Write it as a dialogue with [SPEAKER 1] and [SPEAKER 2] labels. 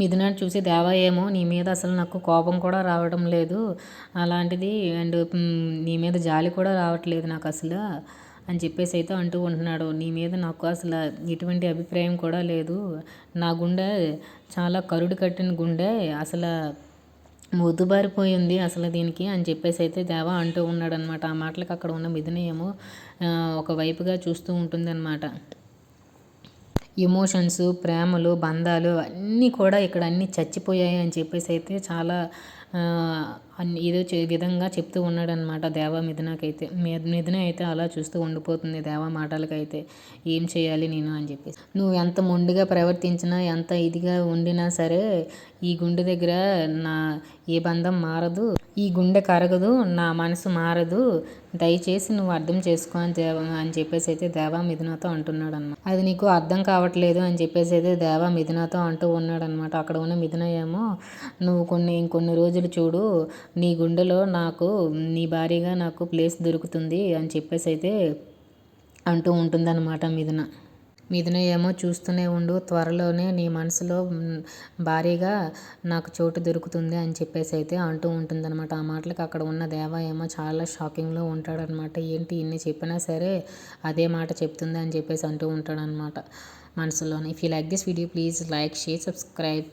[SPEAKER 1] మిథున చూసి దేవా ఏమో నీ మీద అసలు నాకు కోపం కూడా రావడం లేదు. అలాంటిది అండ్ నీ మీద జాలి కూడా రావట్లేదు నాకు అసలు అని చెప్పేసి అయితే అంటూ ఉంటున్నాడు. నీ మీద నాకు అసలు ఎటువంటి అభిప్రాయం కూడా లేదు. నా గుండె చాలా కరుడు కట్టిన గుండె అసలు మొద్దుబారిపోయింది అసలు దీనికి అని చెప్పేసి అయితే దేవా అంటూ ఉన్నాడు అనమాట ఆ మాటలకు అక్కడ ఉన్న మిథున ఏమో ఒకవైపుగా చూస్తూ ఉంటుంది అనమాట ఎమోషన్స్ ప్రేమలు బంధాలు అన్నీ కూడా ఇక్కడ అన్నీ చచ్చిపోయాయి అని చెప్పేసి అయితే చాలా అన్ని ఏదో విధంగా చెప్తూ ఉన్నాడనమాట దేవా మిథునకైతే. మిథున అయితే అలా చూస్తూ ఉండిపోతుంది దేవా మాటలకైతే. ఏం చేయాలి నేను అని చెప్పేసి. నువ్వు ఎంత మొండిగా ప్రవర్తించినా ఎంత ఇదిగా ఉండినా సరే ఈ గుండె దగ్గర నా ఏ బంధం మారదు. ఈ గుండె కరగదు నా మనసు మారదు. దయచేసి నువ్వు అర్థం చేసుకో అని దేవ అని చెప్పేసి అయితే దేవా మిథునతో అంటున్నాడు అనమాట అది నీకు అర్థం కావట్లేదు అని చెప్పేసి అయితే దేవా మిథునతో అంటూ ఉన్నాడు అనమాట అక్కడ ఉన్న మిథున ఏమో నువ్వు కొన్ని ఇంకొన్ని రోజులు చూడు. నీ గుండెలో నాకు నీ భారీగా నాకు ప్లేస్ దొరుకుతుంది అని చెప్పేసి అయితే అంటూ ఉంటుందన్నమాట మిథున. మిథున ఏమో చూస్తూనే ఉండు త్వరలోనే నీ మనసులో భారీగా నాకు చోటు దొరుకుతుంది అని చెప్పేసి అయితే అంటూ ఉంటుందన్నమాట. ఆ మాటలకు అక్కడ ఉన్న దేవ ఏమో చాలా షాకింగ్లో ఉంటాడనమాట ఏంటి ఇన్ని చెప్పినా సరే అదే మాట చెప్తుంది అని చెప్పేసి అంటూ ఉంటాడనమాట మనసులోనే. If you like this video please like share subscribe